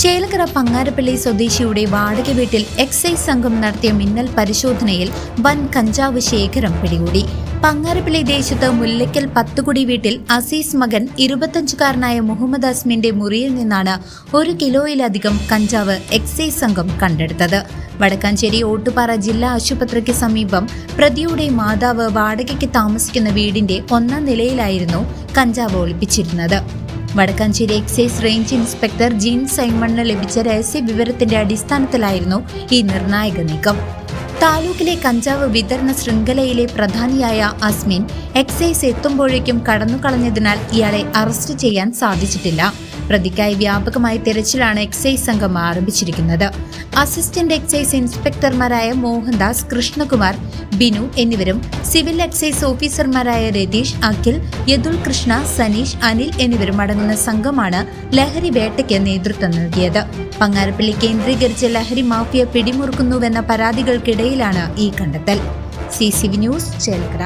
Chelakkara Pangarappilly സ്വദേശിയുടെ വാടക വീട്ടിൽ എക്സൈസ് സംഘം നടത്തിയ മിന്നൽ പരിശോധനയിൽ വൻ കഞ്ചാവ് ശേഖരം പിടികൂടി. പങ്ങാരപ്പള്ളി ദേശത്ത് മുല്ലയ്ക്കൽ പത്തുകുടി വീട്ടിൽ അസീസ് മകൻ ഇരുപത്തഞ്ചുകാരനായ മുഹമ്മദ് അസ്മിന്റെ മുറിയിൽ നിന്നാണ് ഒരു കിലോയിലധികം കഞ്ചാവ് എക്സൈസ് സംഘം കണ്ടെടുത്തത്. വടക്കാഞ്ചേരി ഓട്ടുപാറ ജില്ലാ ആശുപത്രിക്ക് സമീപം പ്രതിയുടെ മാതാവ് വാടകയ്ക്ക് താമസിക്കുന്ന വീടിന്റെ ഒന്നാം നിലയിലായിരുന്നു കഞ്ചാവ് ഒളിപ്പിച്ചിരുന്നത്. Vadakkanchery excise range inspector Jean സൈമണിന് ലഭിച്ച രഹസ്യ വിവരത്തിന്റെ അടിസ്ഥാനത്തിലായിരുന്നു ഈ നിർണായക നീക്കം. താലൂക്കിലെ കഞ്ചാവ് വിതരണ ശൃംഖലയിലെ പ്രധാനിയായ അസ്മിൻ എക്സൈസ് എത്തുമ്പോഴേക്കും കടന്നുകളഞ്ഞതിനാൽ ഇയാളെ അറസ്റ്റ് ചെയ്യാൻ സാധിച്ചിട്ടില്ല. പ്രതിക്കായി വ്യാപകമായ തിരച്ചിലാണ് എക്സൈസ് സംഘം ആരംഭിച്ചിരിക്കുന്നത്. അസിസ്റ്റന്റ് എക്സൈസ് ഇൻസ്പെക്ടർമാരായ മോഹൻദാസ് കൃഷ്ണകുമാർ ബിനു എന്നിവരും സിവിൽ എക്സൈസ് ഓഫീസർമാരായ രതീഷ് അഖിൽ യദുൽ കൃഷ്ണ സനീഷ് അനിൽ എന്നിവരും അടങ്ങുന്ന സംഘമാണ് ലഹരി വേട്ടയ്ക്ക് നേതൃത്വം നൽകിയത്. പങ്ങാരപ്പള്ളി കേന്ദ്രീകരിച്ച് ലഹരി മാഫിയ പിടിമുറുക്കുന്നുവെന്ന പരാതികൾക്കിടയിലാണ് ഈ കണ്ടെത്തൽ. C C V news Chelakkara.